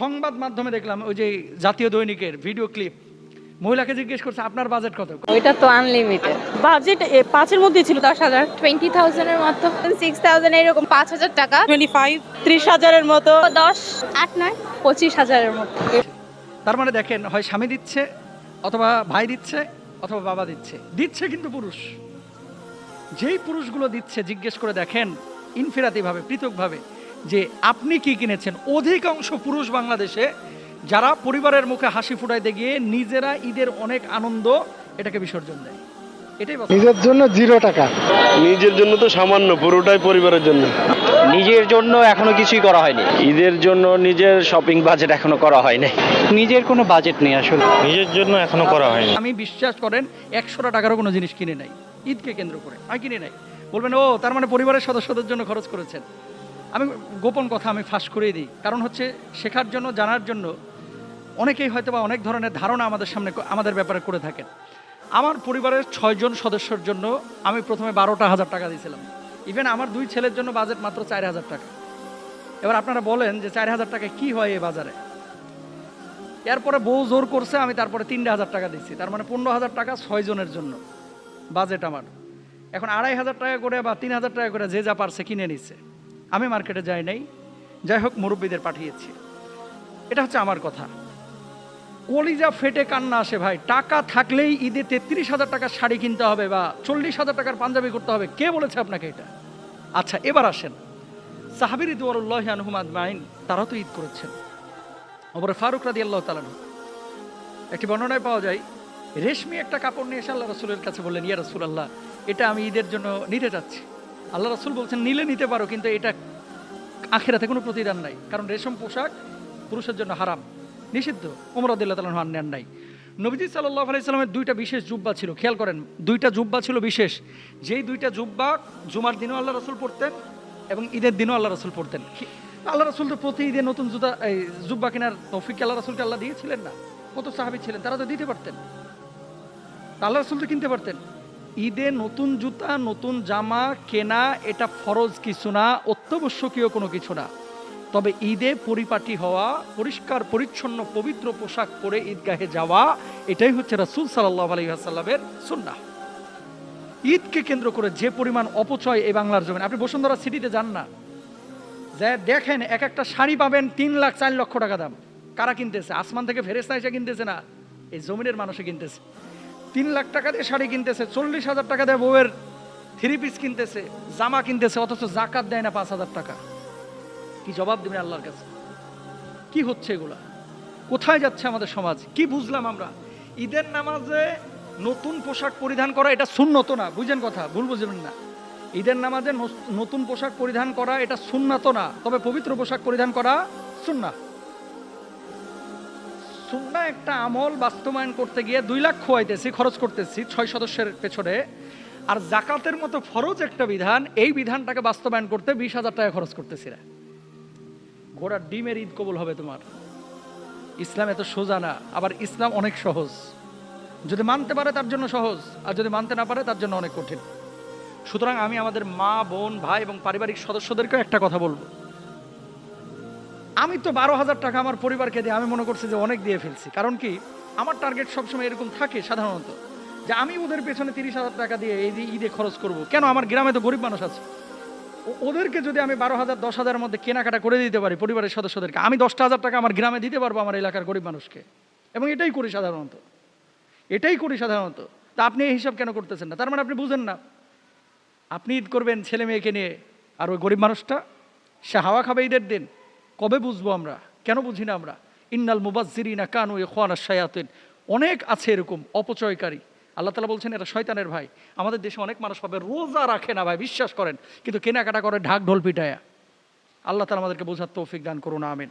সংবাদ মাধ্যমে দেখলাম ওই যে জাতীয় দৈনিকের ভিডিও ক্লিপ। মহিলাকে জিজ্ঞেস করছে আপনার বাজেট কত? ওইটা তো আনলিমিটেড বাজেট পাঁচের মধ্যে ছিল দশ হাজার। টোয়েন্টি থাউজেন্ডের মতো। সিক্স থাউজেন্ড এরকম পাঁচ হাজার টাকা। টোয়েন্টি ফাইভ ত্রিশ হাজারের মতো। দশ আট নয় পঁচিশ হাজারের মতো। তার মানে দেখেন হয় স্বামী দিচ্ছে অথবা ভাই দিচ্ছে অথবা বাবা দিচ্ছে। দিচ্ছে কিন্তু পুরুষ। যেই পুরুষগুলো দিচ্ছে জিজ্ঞেস করে দেখেন ইনফিরাতিভাবে পৃথকভাবে। যে আপনি কি কিনেছেন? অধিকাংশ পুরুষ বাংলাদেশে যারা পরিবারের মুখে হাসি ফুটাইতে গিয়ে নিজেরা ঈদের অনেক আনন্দ এটাকে বিসর্জন দেয়। এটাই নিজের জন্য জিরো টাকা। নিজের জন্য তো সামান্য পুরোটাই পরিবারের জন্য। নিজের জন্য এখনও কিছুই করা হয়নি। ঈদের জন্য নিজের শপিং বাজেট এখনও করা হয়নি নিজের কোনো বাজেট নেই আসলে। নিজের জন্য এখনও করা হয়নি। আমি বিশ্বাস করেন একশোটা টাকারও কোনো জিনিস কিনে নাই। ঈদকে কেন্দ্র করে। আমি কিনে নাই। বলবেন ও তার মানে পরিবারের সদস্যদের জন্য খরচ করেছেন। আমি গোপন কথা আমি ফাঁস করিয়ে দিই। কারণ হচ্ছে শেখার জন্য, জানার জন্য অনেকেই হয়তো বা অনেক ধরনের ধারণা আমাদের সামনে আমাদের ব্যাপারে করে থাকেন। আমার পরিবারের ছয়জন সদস্যর জন্য আমি প্রথমে বারোটা হাজার টাকা দিয়েছিলাম। ইভেন আমার দুই ছেলের জন্য বাজেট মাত্র চার হাজার টাকা। এবার আপনারা বলেন যে চার হাজার টাকা কী হয় এই বাজারে? এরপরে বউ জোর করছে, আমি তারপরে তিনটে হাজার টাকা দিচ্ছি তার মানে পনেরো হাজার টাকা ছয় জনের জন্য বাজেট আমার। এখন আড়াই হাজার টাকা করে বা তিন হাজার টাকা করে যে যা পারছে কিনে নিচ্ছে। আমি মার্কেটে যাই নাই। যাই হোক, মুরব্বীদের পাঠিয়েছি। এটা হচ্ছে আমার কথা। কলিজা ফেটে কান্না আসে ভাই। টাকা থাকলেই ঈদে তেত্রিশ হাজার টাকার শাড়ি কিনতে হবে বা চল্লিশ হাজার টাকার পাঞ্জাবি করতে হবে। কে বলেছে আপনাকে এটা? আচ্ছা এবার আসেন। সাহাবির ইদুয়ারুল্লাহ আনহুমাদ মাইন তারা তো ঈদ করেছেন। অপরে ফারুক রাদি আল্লাহ তালান একটি বর্ণনায় পাওয়া যায়, রেশমি একটা কাপড় নিয়ে এসে আল্লাহ রসুলের কাছে বললেন, ইয়া রসুল আল্লাহ এটা আমি ঈদের জন্য নিতে যাচ্ছি। আল্লাহ রসুল বলছেন, নিলে নিতে পারো, কিন্তু এটা আখেরাতে কোনো প্রতিদান নাই। কারণ রেশম পোশাক পুরুষের জন্য হারাম। নিষিদ্ধ। ওমর আদিল্লাহ তালান হান নেন নাই। নবীজি সাল্লাহ আলাইসাল্লামের দুইটা বিশেষ জুব্বা ছিল। খেয়াল করেন, দুইটা জুব্বা ছিল বিশেষ। যেই দুইটা জুব্বা জুমার দিনও আল্লাহ রসুল পড়তেন এবং ঈদের দিনও আল্লাহ রসুল পড়তেন। আল্লাহ রসুল তো প্রতি ঈদে নতুন জুতা, এই জুব্বা কেনার তৌফিক আল্লাহ রসুলকে আল্লাহ দিয়েছিলেন না? কত সাহাবি ছিলেন, তারা তো দিতে পারতেন। আল্লাহ রসুল তো কিনতে পারতেন। ঈদে নতুন জুতা, নতুন জামা কেনা এটা ফরজ কিছু না, অত্যাবশ্যকীয় কোনো কিছু না। তবে ঈদে পরিপাটি হওয়া, পরিষ্কার, পরিচ্ছন্ন, পবিত্র পোশাক পরে ঈদগাহে যাওয়া, এটাই হচ্ছে রাসুল সাল্লাহ আলহিহাসাল্লামের সুন্নাহ। ঈদকে কেন্দ্র করে যে পরিমাণ অপচয় এই বাংলার জমিন, আপনি বসুন্ধরা সিটিতে যান না। যে দেখেন এক একটা শাড়ি পাবেন তিন লাখ, চার লক্ষ টাকা দাম। কারা কিনতেছে? আসমান থেকে ফেরেস্তা এসে কিনতেছে না? এই জমিনের মানুষে কিনতেছে। তিন লাখ টাকা দিয়ে শাড়ি কিনতেছে, চল্লিশ হাজার টাকা দিয়ে বউয়ের থ্রি পিস কিনতেছে, জামা কিনতেছে, অথচ জাকাত দেয় না পাঁচ হাজার টাকা। কি জবাব দেবেন আল্লাহর কাছে? কি হচ্ছে এগুলা? কোথায় যাচ্ছে আমাদের সমাজ? কি বুঝলাম আমরা? ঈদের নামাজে নতুন পোশাক পরিধান করা এটা শূন্যত না, বুঝেন কথা, ভুল বুঝবেন না। ঈদের নামাজে নতুন পোশাক পরিধান করা এটা সুন্নাত না, তবে পবিত্র পোশাক পরিধান করা সুন্না সুন্না একটা আমল বাস্তবায়ন করতে গিয়ে দুই লাখ খোয়াইতেছি, খরচ করতেছি ছয় সদস্যের পেছনে। আর জাকাতের মতো ফরজ একটা বিধান, এই বিধানটাকে বাস্তবায়ন করতে বিশ হাজার টাকা খরচ করতেছি না ঘোড়ার ডিমের ঈদ কবুল হবে তোমার। ইসলাম এত সোজা না, আবার ইসলাম অনেক সহজ। যদি মানতে পারে তার জন্য সহজ, আর যদি মানতে না পারে তার জন্য অনেক কঠিন। সুতরাং আমি আমাদের মা, বোন, ভাই এবং পারিবারিক সদস্যদেরকেও একটা কথা বলব। আমি তো বারো হাজার টাকা আমার পরিবারকে দিয়ে আমি মনে করছি যে অনেক দিয়ে ফেলছি। কারণ কি? আমার টার্গেট সবসময় এরকম থাকে সাধারণত যে আমি ওদের পেছনে তিরিশ হাজার টাকা দিয়ে এই ঈদে খরচ করব। কেন? আমার গ্রামে তো গরিব মানুষ আছে। ওদেরকে যদি আমি বারো হাজার, দশ হাজারের মধ্যে কেনাকাটা করে দিতে পারি পরিবারের সদস্যদেরকে, আমি দশটা হাজার টাকা আমার গ্রামে দিতে পারব আমার এলাকার গরিব মানুষকে। এবং এটাই করি সাধারণত। এটাই করি সাধারণত। তা আপনি এই হিসাব কেন করতেছেন না? তার মানে আপনি বুঝেন না। আপনি ঈদ করবেন ছেলে মেয়েকে নিয়ে, আর ওই গরিব মানুষটা, সে হাওয়া খাবে ঈদের দিন। কবে বুঝব আমরা? কেন বুঝি না আমরা? ইন্নাল মুবাজ্জিরিনা কানু খোয়ানা শায়াতিন। অনেক আছে এরকম, অপচয়কারী। আল্লাহ তালা বলছেন এটা শয়তানের ভাই। আমাদের দেশে অনেক মানুষ পাবে রোজা রাখে না ভাই, বিশ্বাস করেন। কিন্তু কেনাকাটা করে ঢাক ঢোল পিটায়া। আল্লাহ তালা আমাদেরকে বোঝার তৌফিক দান করুন, আমিন।